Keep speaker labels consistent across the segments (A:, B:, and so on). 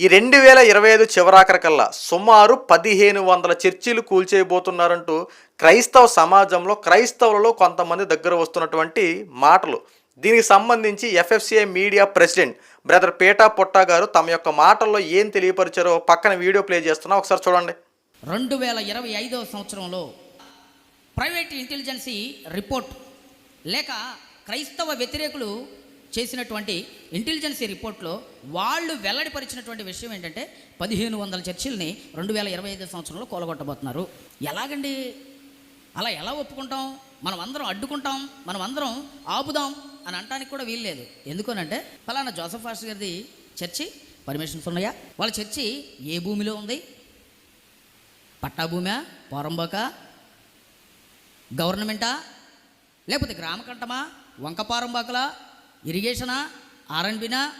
A: ఈ రెండు వేల ఇరవై ఐదు చివరాఖరికల్లా సుమారు పదిహేను వందల చర్చిలు కూల్చేయబోతున్నారంటూ క్రైస్తవ సమాజంలో క్రైస్తవులలో కొంతమంది దగ్గర వస్తున్నటువంటి మాటలు. దీనికి సంబంధించి ఎఫ్ఎఫ్సిఐ మీడియా ప్రెసిడెంట్ బ్రదర్ పేటా పొట్టా గారు తమ యొక్క మాటల్లో ఏం తెలియపరిచారో పక్కన వీడియో ప్లే చేస్తున్నా. ఒకసారి చూడండి.
B: రెండు వేల ఇరవై ఐదవ సంవత్సరంలో ప్రైవేట్ ఇంటెలిజెన్సీ రిపోర్ట్ లేక క్రైస్తవ వ్యతిరేకులు చేసినటువంటి ఇంటెలిజెన్సీ రిపోర్ట్లో వాళ్ళు వెల్లడిపరిచినటువంటి విషయం ఏంటంటే పదిహేను వందల చర్చిల్ని రెండు వేల ఇరవై ఐదు సంవత్సరంలో కూలగొట్టబోతున్నారు. ఎలాగండి? అలా ఎలా ఒప్పుకుంటాం? మనం అందరం అడ్డుకుంటాం? మనం అందరం ఆపుదాం అని అంటానికి కూడా వీల్లేదు ఎందుకనంటే ఫలానా జోసఫ్ ఫాస్ట్ గారిది చర్చి పర్మిషన్స్ ఉన్నాయా? వాళ్ళ చర్చి ఏ భూమిలో ఉంది? పట్టా భూమా? పోరంబోక? గవర్నమెంటా? లేకపోతే గ్రామకంటమా వంకపారంబాకలా ఇరిగేషనా ఆర్ఎన్బినా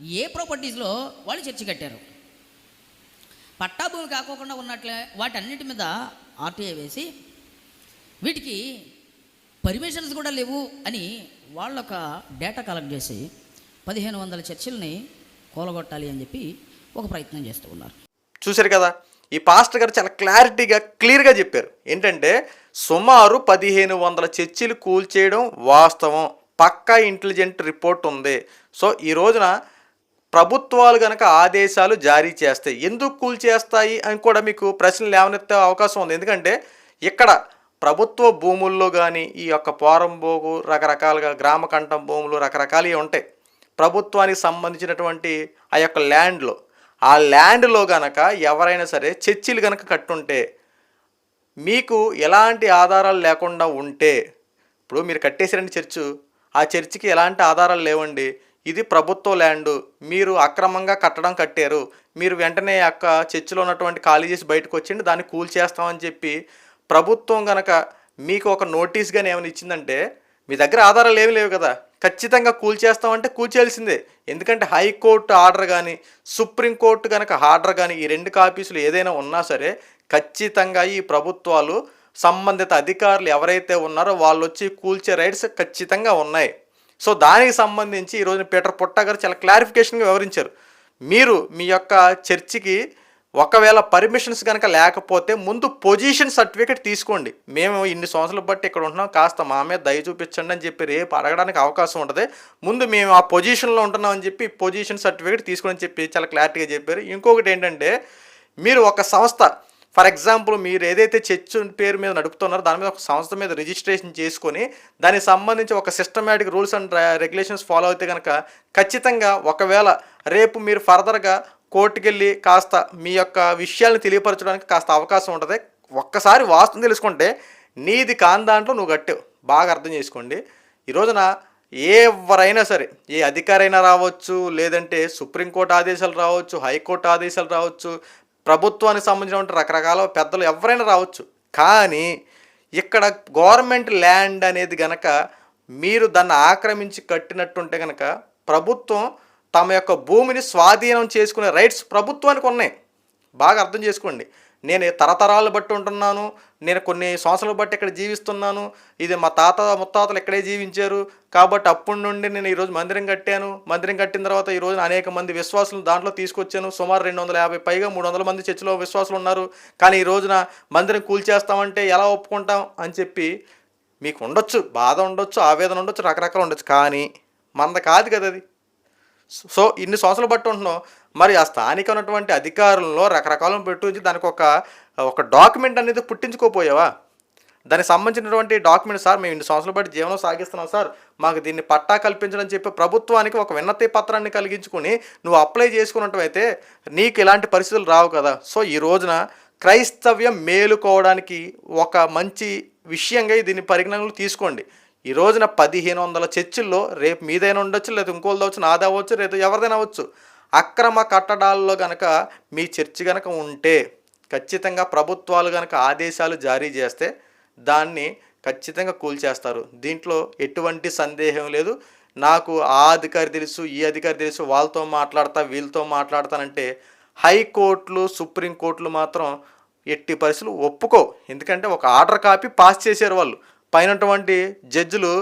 B: ఏ ప్రాపర్టీస్లో వాళ్ళు చర్చి కట్టారు? పట్టా భూమి కాకోకుండా ఉన్నట్లే వాటన్నిటి మీద ఆర్టీఐ వేసి వీటికి పర్మిషన్స్ కూడా లేవు అని వాళ్ళొక డేటా కలెక్ట్ చేసి పదిహేను వందల చర్చిల్ని కూలగొట్టాలి అని చెప్పి ఒక ప్రయత్నం చేస్తూ ఉన్నారు.
A: చూశారు కదా ఈ పాస్టర్ గారు చాలా క్లారిటీగా క్లియర్గా చెప్పారు. ఏంటంటే సుమారు పదిహేను వందల చర్చిలు కూల్చేయడం వాస్తవం. పక్కా ఇంటెలిజెంట్ రిపోర్ట్ ఉంది. సో ఈ రోజున ప్రభుత్వాలు కనుక ఆదేశాలు జారీ చేస్తాయి ఎందుకు కూల్చేస్తాయి అని కూడా మీకు ప్రశ్నలు లేవనెత్తే అవకాశం ఉంది. ఎందుకంటే ఇక్కడ ప్రభుత్వ భూముల్లో కానీ ఈ యొక్క పోరంబోగు రకరకాలుగా గ్రామకంఠం భూములు రకరకాలు ఉంటాయి. ప్రభుత్వానికి సంబంధించినటువంటి ఆ యొక్క ల్యాండ్లో. ఆ ల్యాండ్లో గనక ఎవరైనా సరే చర్చిలు కనుక కట్టుంటే మీకు ఎలాంటి ఆధారాలు లేకుండా ఉంటే ఇప్పుడు మీరు కట్టేసారండి చర్చు ఆ చర్చికి ఎలాంటి ఆధారాలు లేవండి. ఇది ప్రభుత్వ ల్యాండు. మీరు అక్రమంగా కట్టడం కట్టారు. మీరు వెంటనే అక్క యొక్క చర్చిలో ఉన్నటువంటి ఖాళీ చేసి బయటకు వచ్చిండి దాన్ని కూల్ చేస్తామని చెప్పి ప్రభుత్వం గనక మీకు ఒక నోటీస్ కానీ ఏమైనా ఇచ్చిందంటే మీ దగ్గర ఆధారాలు ఏమి లేవు కదా. ఖచ్చితంగా కూల్ చేస్తామంటే కూల్చేయాల్సిందే ఎందుకంటే హైకోర్టు ఆర్డర్ కానీ సుప్రీంకోర్టు కనుక ఆర్డర్ కానీ ఈ రెండు కాపీసులు ఏదైనా ఉన్నా సరే ఖచ్చితంగా ఈ ప్రభుత్వాలు సంబంధిత అధికారులు ఎవరైతే ఉన్నారో వాళ్ళు వచ్చి కూల్చే రైట్స్ ఖచ్చితంగా ఉన్నాయి. సో దానికి సంబంధించి ఈరోజు పీటర్ పుట్ట గారు చాలా క్లారిఫికేషన్గా వివరించారు. మీరు మీ యొక్క చర్చికి ఒకవేళ పర్మిషన్స్ కనుక లేకపోతే ముందు పొజిషన్ సర్టిఫికేట్ తీసుకోండి. మేము ఇన్ని సంవత్సరాలు బట్టి ఇక్కడ ఉంటున్నాం. కాస్త మా మీద దయ చూపించండి అని చెప్పి రేపు అడగడానికి అవకాశం ఉంటుంది. ముందు మేము ఆ పొజిషన్లో ఉంటున్నాం అని చెప్పి పొజిషన్ సర్టిఫికేట్ తీసుకోండి చెప్పి చాలా క్లారిటీగా చెప్పారు. ఇంకొకటి ఏంటంటే మీరు ఒక సంస్థ ఫర్ ఎగ్జాంపుల్ మీరు ఏదైతే చర్చ్ పేరు మీద నడుపుతున్నారో దాని మీద ఒక సంస్థ మీద రిజిస్ట్రేషన్ చేసుకొని దానికి సంబంధించి ఒక systematic rules and regulations follow అయితే కనుక ఖచ్చితంగా ఒకవేళ రేపు మీరు ఫర్దర్గా కోర్టుకెళ్ళి కాస్త మీ యొక్క విషయాలను తెలియపరచడానికి కాస్త అవకాశం ఉంటుంది. ఒక్కసారి వాస్తవం తెలుసుకుంటే నీది కాని దాంట్లో నువ్వు కట్టావు. బాగా అర్థం చేసుకోండి. ఈ రోజున ఎవరైనా సరే ఏ అధికారైనా రావచ్చు లేదంటే సుప్రీంకోర్టు ఆదేశాలు రావచ్చు హైకోర్టు ఆదేశాలు రావచ్చు ప్రభుత్వానికి సంబంధించిన రకరకాల పెద్దలు ఎవరైనా రావచ్చు. కానీ ఇక్కడ గవర్నమెంట్ ల్యాండ్ అనేది గనక మీరు దాన్ని ఆక్రమించి కట్టినట్టుంటే కనుక ప్రభుత్వం తమ యొక్క భూమిని స్వాధీనం చేసుకునే రైట్స్ ప్రభుత్వానికి ఉన్నాయి. బాగా అర్థం చేసుకోండి. నేను తరతరాలు బట్టి ఉంటున్నాను నేను కొన్ని సంవత్సరాలు బట్టి ఇక్కడ జీవిస్తున్నాను ఇది మా తాత ముత్తాతలు ఇక్కడే జీవించారు. కాబట్టి అప్పటి నుండి నేను ఈరోజు మందిరం కట్టాను. మందిరం కట్టిన తర్వాత ఈ రోజున అనేక మంది విశ్వాసులు దాంట్లో తీసుకొచ్చాను. సుమారు రెండు వందల యాభై పైగా మూడు వందల మంది చర్చిలో విశ్వాసులు ఉన్నారు. కానీ ఈ రోజున మందిరం కూల్చేస్తామంటే ఎలా ఒప్పుకుంటాం అని చెప్పి మీకు ఉండొచ్చు బాధ ఉండొచ్చు ఆవేదన ఉండొచ్చు రకరకాలు ఉండొచ్చు. కానీ మనది కాదు కదా అది. సో ఇన్ని సంవత్సరాలు బట్టి ఉంటున్నాం. మరి ఆ స్థానిక ఉన్నటువంటి అధికారుల్లో రకరకాలను పెట్టి దానికి ఒక ఒక డాక్యుమెంట్ అనేది పుట్టించుకోపోయావా? దానికి సంబంధించినటువంటి డాక్యుమెంట్ సార్ మేము ఇన్ని సంవత్సరాలు బట్టి జీవనం సాగిస్తున్నాం సార్. మాకు దీన్ని పట్టా కల్పించడం చెప్పి ప్రభుత్వానికి ఒక విన్నతి పత్రాన్ని కలిగించుకుని నువ్వు అప్లై చేసుకున్నట్టయితే నీకు ఇలాంటి పరిస్థితులు రావు కదా. సో ఈ రోజున క్రైస్తవ్యం మేలుకోవడానికి ఒక మంచి విషయంగా దీన్ని పరిగణనలు తీసుకోండి. ఈ రోజున పదిహేను వందల చర్చిల్లో రేపు మీదైనా ఉండొచ్చు లేదా ఇంకోళ్ళు అవచ్చు నాది అవ్వచ్చు రేపు ఎవరిదైనా అవ్వచ్చు. అక్రమ కట్టడాల్లో గనక మీ చర్చి గనక ఉంటే ఖచ్చితంగా ప్రభుత్వాలు గనక ఆదేశాలు జారీ చేస్తే దాన్ని ఖచ్చితంగా కూల్చేస్తారు. దీంట్లో ఎటువంటి సందేహం లేదు. నాకు ఆ అధికారి తెలుసు ఈ అధికారి తెలుసు వాళ్ళతో మాట్లాడతా వీళ్ళతో మాట్లాడతానంటే హైకోర్టులు సుప్రీంకోర్టులు మాత్రం ఎట్టి పరిస్థితులు ఒప్పుకో ఎందుకంటే ఒక ఆర్డర్ కాపీ పాస్ చేశారు వాళ్ళు. పైనటువంటి జడ్జిలు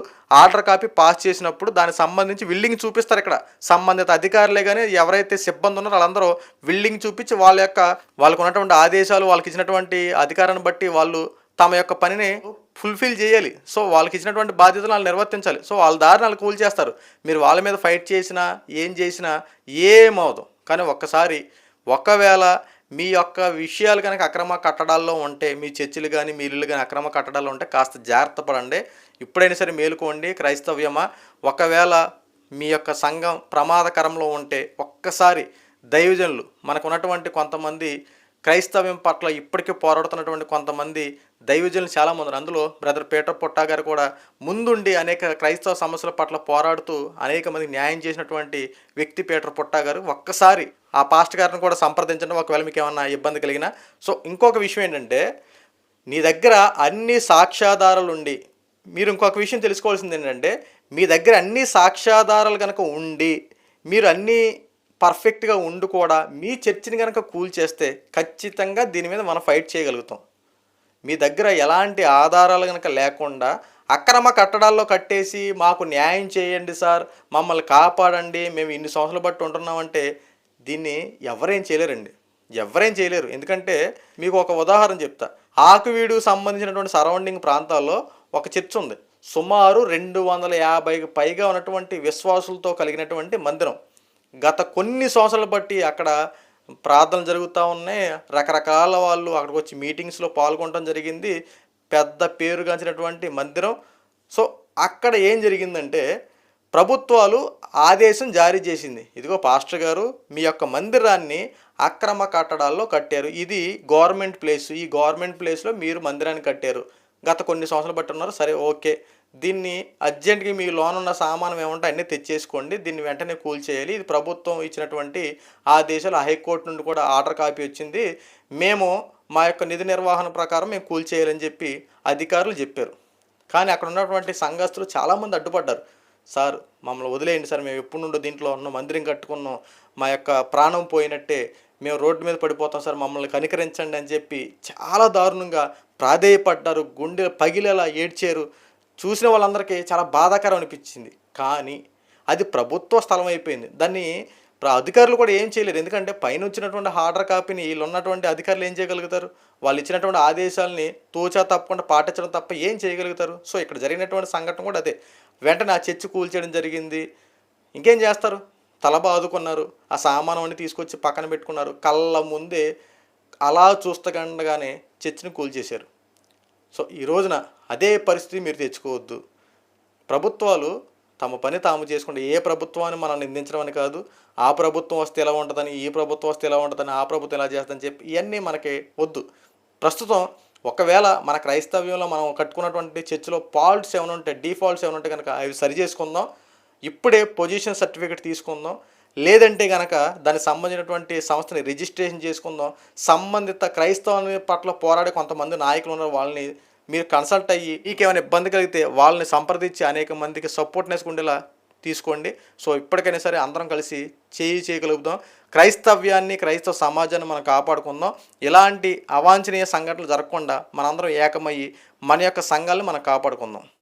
A: ఆర్డర్ కాపీ పాస్ చేసినప్పుడు దానికి సంబంధించి విల్లింగ్ చూపిస్తారు ఇక్కడ. సంబంధిత అధికారులే కానీ ఎవరైతే సిబ్బంది ఉన్నారో వాళ్ళందరూ విల్లింగ్ చూపించి వాళ్ళ యొక్క వాళ్ళకు ఉన్నటువంటి ఆదేశాలు వాళ్ళకి ఇచ్చినటువంటి అధికారాన్ని బట్టి వాళ్ళు తమ యొక్క పనిని ఫుల్ఫిల్ చేయాలి. సో వాళ్ళకి ఇచ్చినటువంటి బాధ్యతలు వాళ్ళు నిర్వర్తించాలి. సో వాళ్ళ దారిని వాళ్ళు కూల్ చేస్తారు. మీరు వాళ్ళ మీద ఫైట్ చేసినా ఏం చేసినా ఏమవుదు కానీ ఒక్కసారి ఒకవేళ మీ యొక్క విషయాలు కనుక అక్రమ కట్టడాల్లో ఉంటే మీ చర్చిలు కానీ మీ ఇల్లు కానీ అక్రమ కట్టడాల్లో ఉంటే కాస్త జాగ్రత్త పడండి. ఇప్పుడైనా సరే మేలుకోండి. క్రైస్తవ్యమా? ఒకవేళ మీ యొక్క సంఘం ప్రమాదకరంలో ఉంటే ఒక్కసారి దైవజనులు మనకు ఉన్నటువంటి కొంతమంది క్రైస్తవ్యం పట్ల ఇప్పటికీ పోరాడుతున్నటువంటి కొంతమంది దైవజనులు చాలామంది ఉన్నారు. అందులో బ్రదర్ పీటర్ పొట్టా గారు కూడా ముందుండి అనేక క్రైస్తవ సమస్యల పట్ల పోరాడుతూ అనేక మంది న్యాయం చేసినటువంటి వ్యక్తి పీటర్ పొట్టా గారు. ఒక్కసారి ఆ పాస్ట్ గారిని కూడా సంప్రదించడం. ఒకవేళ మీకు ఏమన్నా ఇబ్బంది కలిగినా. సో ఇంకొక విషయం ఏంటంటే నీ దగ్గర అన్ని సాక్ష్యాధారాలు ఉండి మీరు ఇంకొక విషయం తెలుసుకోవాల్సింది ఏంటంటే మీ దగ్గర అన్ని సాక్ష్యాధారాలు కనుక ఉండి మీరు అన్నీ పర్ఫెక్ట్గా ఉండి కూడా మీ చర్చిని కనుక కూల్ చేస్తే ఖచ్చితంగా దీని మీద మనం ఫైట్ చేయగలుగుతాం. మీ దగ్గర ఎలాంటి ఆధారాలు కనుక లేకుండా అక్రమ కట్టడాల్లో కట్టేసి మాకు న్యాయం చేయండి సార్ మమ్మల్ని కాపాడండి మేము ఇన్ని సంవత్సరాలు బట్టి ఉంటున్నామంటే దీన్ని ఎవరేం చేయలేరండి. ఎవరేం చేయలేరు. ఎందుకంటే మీకు ఒక ఉదాహరణ చెప్తా. ఆకువీడు సంబంధించినటువంటి సరౌండింగ్ ప్రాంతాల్లో ఒక చర్చ్ ఉంది. సుమారు రెండు వందల యాభైకి పైగా ఉన్నటువంటి విశ్వాసులతో కలిగినటువంటి మందిరం. గత కొన్ని సంవత్సరాలు బట్టి అక్కడ ప్రార్థనలు జరుగుతూ ఉన్నాయి. రకరకాల వాళ్ళు అక్కడికి వచ్చి మీటింగ్స్లో పాల్గొనడం జరిగింది. పెద్ద పేరుగాంచినటువంటి మందిరం. సో అక్కడ ఏం జరిగిందంటే ప్రభుత్వాలు ఆదేశం జారీ చేసింది. ఇదిగో పాస్టర్ గారు మీ యొక్క మందిరాన్ని అక్రమ కట్టడాల్లో కట్టారు. ఇది గవర్నమెంట్ ప్లేస్. ఈ గవర్నమెంట్ ప్లేస్లో మీరు మందిరాన్ని కట్టారు. గత కొన్ని సంవత్సరాలు బట్టి ఉన్నారు. సరే ఓకే. దీన్ని అర్జెంట్గా మీ లోన్ ఉన్న సామానం ఏమంటే అన్నీ తెచ్చేసుకోండి. దీన్ని వెంటనే కూల్ చేయాలి. ఇది ప్రభుత్వం ఇచ్చినటువంటి ఆదేశాలు. హైకోర్టు నుండి కూడా ఆర్డర్ కాపీ వచ్చింది. మేము మా యొక్క నిధి నిర్వహణ ప్రకారం మేము కూల్ చేయాలని చెప్పి అధికారులు చెప్పారు. కానీ అక్కడ ఉన్నటువంటి సంఘస్థులు చాలామంది అడ్డుపడ్డారు. సార్ మమ్మల్ని వదిలేయండి సార్. మేము ఎప్పుడు నుండో దీంట్లో ఉన్నాం మందిరం కట్టుకున్నాం. మా యొక్క ప్రాణం పోయినట్టే. మేము రోడ్డు మీద పడిపోతాం సార్. మమ్మల్ని కనికరించండి అని చెప్పి చాలా దారుణంగా ప్రాధేయపడ్డారు. గుండె పగిలేలా ఏడ్చారు. చూసిన వాళ్ళందరికీ చాలా బాధాకరం అనిపించింది. కానీ అది ప్రభుత్వ స్థలం అయిపోయింది. దాన్ని ప్ర- అధికారులు కూడా ఏం చేయలేరు. ఎందుకంటే పైన వచ్చినటువంటి ఆర్డర్ కాపీని వీళ్ళు ఉన్నటువంటి అధికారులు ఏం చేయగలుగుతారు? వాళ్ళు ఇచ్చినటువంటి ఆదేశాలని తోచా తప్పకుండా పాటించడం తప్ప ఏం చేయగలుగుతారు? సో ఇక్కడ జరిగినటువంటి సంఘటన కూడా అదే. వెంటనే ఆ చర్చి కూల్చేయడం జరిగింది. ఇంకేం చేస్తారు? తల బాదుకున్నారు. ఆ సామానం అన్ని తీసుకొచ్చి పక్కన పెట్టుకున్నారు. కళ్ళ ముందే అలా చూస్తకండగానే చర్చిని కూల్చేశారు. సో ఈ రోజున అదే పరిస్థితి మీరు తెచ్చుకోవద్దు. ప్రభుత్వాలు తమ పని తాము చేసుకుంటే ఏ ప్రభుత్వాన్ని మనం నిందించడం అని కాదు ఆ ప్రభుత్వం వస్తే ఎలా ఉంటుందని ఈ ప్రభుత్వం వస్తే ఎలా ఉంటుందని ఆ ప్రభుత్వం ఎలా చేస్తుందని చెప్పి ఇవన్నీ మనకి వద్దు. ప్రస్తుతం ఒకవేళ మన క్రైస్తవ్యంలో మనం కట్టుకున్నటువంటి చర్చిలో ఫాల్ట్స్ ఏమైనా ఉంటే డీఫాల్ట్స్ ఏమైనా ఉంటే కనుక అవి సరి చేసుకుందాం. ఇప్పుడే పొజిషన్ సర్టిఫికేట్ తీసుకుందాం. లేదంటే కనుక దానికి సంబంధించినటువంటి సంస్థని రిజిస్ట్రేషన్ చేసుకుందాం. సంబంధిత క్రైస్తవ పట్ల పోరాడే కొంతమంది నాయకులు ఉన్నారు వాళ్ళని మీరు కన్సల్ట్ అయ్యి మీకేమైనా ఇబ్బంది కలిగితే వాళ్ళని సంప్రదించి అనేక మందికి సపోర్ట్నెస్ ఉండేలా తీసుకోండి. సో ఇప్పటికైనా సరే అందరం కలిసి చేయి చేయగలుగుతాం క్రైస్తవ్యాన్ని క్రైస్తవ సమాజాన్ని మనం కాపాడుకుందాం. ఇలాంటి అవాంఛనీయ సంఘటనలు జరగకుండా మనందరం ఏకమయ్యి మన యొక్క సంఘాలను మనం కాపాడుకుందాం.